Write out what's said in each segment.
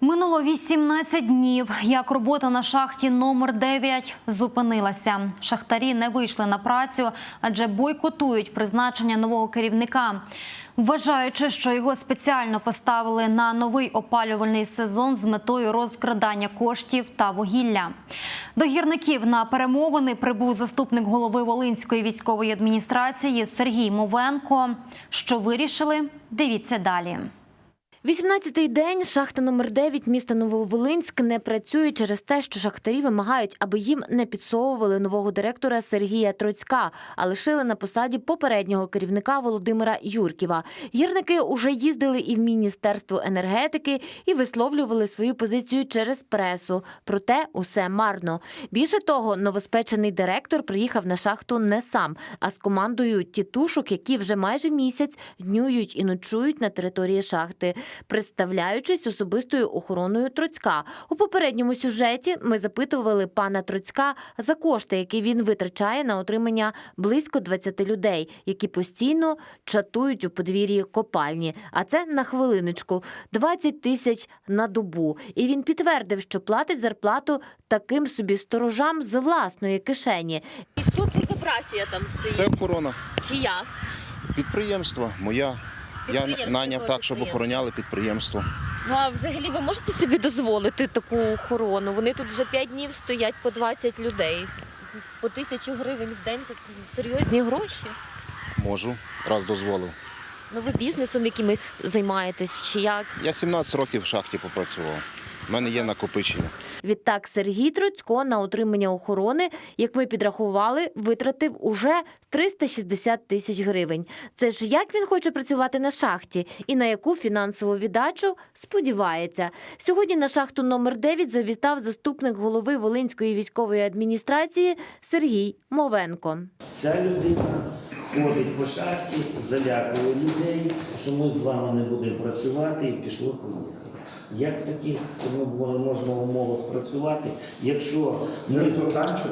Минуло 18 днів, як робота на шахті номер 9 зупинилася. Шахтарі не вийшли на працю, адже бойкотують призначення нового керівника. Вважаючи, що його спеціально поставили на новий опалювальний сезон з метою розкрадання коштів та вугілля. До гірників на перемовини прибув заступник голови Волинської військової адміністрації Сергій Мовенко. Що вирішили? Дивіться далі. 18-й день шахта номер 9 міста Нововолинськ не працює через те, що шахтарі вимагають, аби їм не підсовували нового директора Сергія Троцька, а лишили на посаді попереднього керівника Володимира Юрківа. Гірники уже їздили і в Міністерство енергетики і висловлювали свою позицію через пресу. Проте усе марно. Більше того, новоспечений директор приїхав на шахту не сам, а з командою тітушок, які вже майже місяць днюють і ночують на території шахти представляючись особистою охороною Троцька. У попередньому сюжеті ми запитували пана Троцька за кошти, які він витрачає на отримання близько 20 людей, які постійно чатують у подвір'ї копальні. А це на хвилиночку 20 тисяч на добу. І він підтвердив, що платить зарплату таким собі сторожам з власної кишені. І що це за праця там стоїть? Це охорона. Чия? Підприємство моя. Я наняв так, щоб охороняли підприємство. Ну а взагалі ви можете собі дозволити таку охорону? Вони тут вже 5 днів стоять по 20 людей. По тисячу гривень в день це серйозні гроші. Можу, раз дозволив. Ну ви бізнесом якимось займаєтесь чи як? Я 17 років в шахті попрацював. У мене є накопичення. Відтак Сергій Троцько на отримання охорони, як ми підрахували, витратив уже 360 тисяч гривень. Це ж як він хоче працювати на шахті і на яку фінансову віддачу сподівається. Сьогодні на шахту номер 9 завітав заступник голови Волинської військової адміністрації Сергій Мовенко. Ця людина ходить по шахті, залякує людей, що ми з вами не будемо працювати і пішло поїхало. Як в таких ми можемо умовах працювати, якщо ми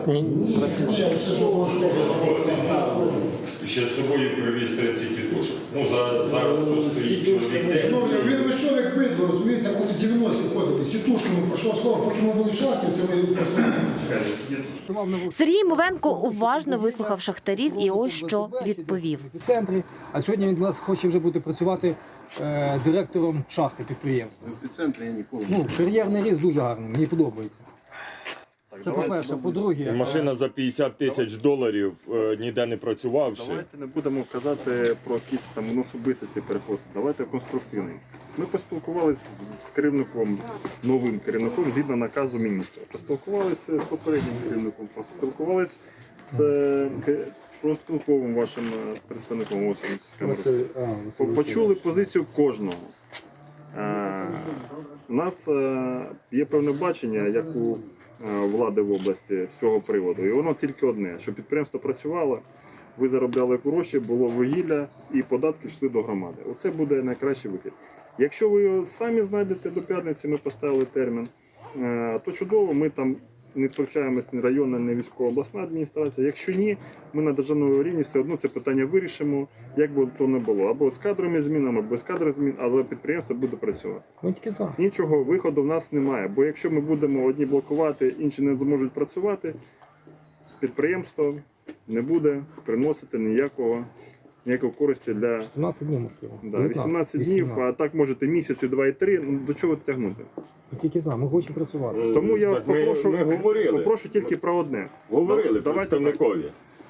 ні, ні, це ж. Ще з собою привіз 30 тітушок. Ну, за, зараз тут З стоїть чоловік знову 10. він Він вийшов як бидло, розумієте, коли 90-ті ходили, сітушками пройшов слово, поки ми були в шахті, це ми просто Сергій Мовенко уважно вислухав шахтарів і ось що відповів. В центрі, а сьогодні він нас хоче вже бути працювати е, директором шахти підприємства. В центрі я ніколи. Ну, кар'єрний ріст дуже гарний, мені подобається. Це по-перше, по-друге, Машина за 50 тисяч доларів е, ніде не працювавши. Давайте не будемо казати про якісь там особистості переход. Давайте конструктивний. Ми поспілкувалися з керівником, новим керівником згідно наказу міністра. Поспілкувалися з попереднім керівником, поспілкувалися з е, профспілковим вашим е, представником. По- Почули позицію кожного. Е, У нас є певне бачення, як у влади в області з цього приводу. І воно тільки одне: щоб підприємство працювало, ви заробляли гроші, було вугілля і податки йшли до громади. Оце буде найкращий вихід. Якщо ви його самі знайдете до п'ятниці, ми поставили термін, е, то чудово, ми там не втручаємось ні районна, ні військова обласна адміністрація. Якщо ні, ми на державному рівні все одно це питання вирішимо, як би то не було. Або з кадровими змінами, або без кадрових змін, але підприємство буде працювати. ми тільки за. Іншого виходу в нас немає. Бо якщо ми будемо одні блокувати, інші не зможуть працювати, підприємство не буде приносити ніякого, ніякої користі для 17 днів можливо. да, 18 днів, а так можете місяці, два і три. Ну до чого тягнути? Ми тільки за, ми хочемо працювати. Тому я вас Так ми- попрошу, ми говорили. попрошу тільки про одне. Говорили Давайте представникові.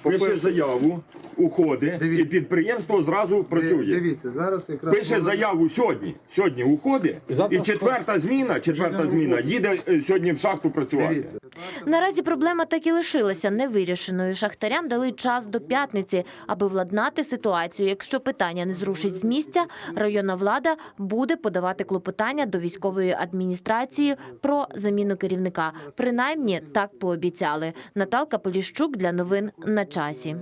Пише заяву, уходить, і Дивіться. підприємство зразу працює. Дивіться, зараз якраз Пише заяву сьогодні. Сьогодні уходить, І завтра і четверта зміна, четверта зміна їде е, сьогодні в шахту працювати. Дивіться. Наразі проблема так і лишилася невирішеною. Шахтарям дали час до п'ятниці, аби владнати ситуацію. Якщо питання не зрушить з місця, районна влада буде подавати клопотання до військової адміністрації про заміну керівника. Принаймні так пообіцяли. Наталка Поліщук для новин на часі.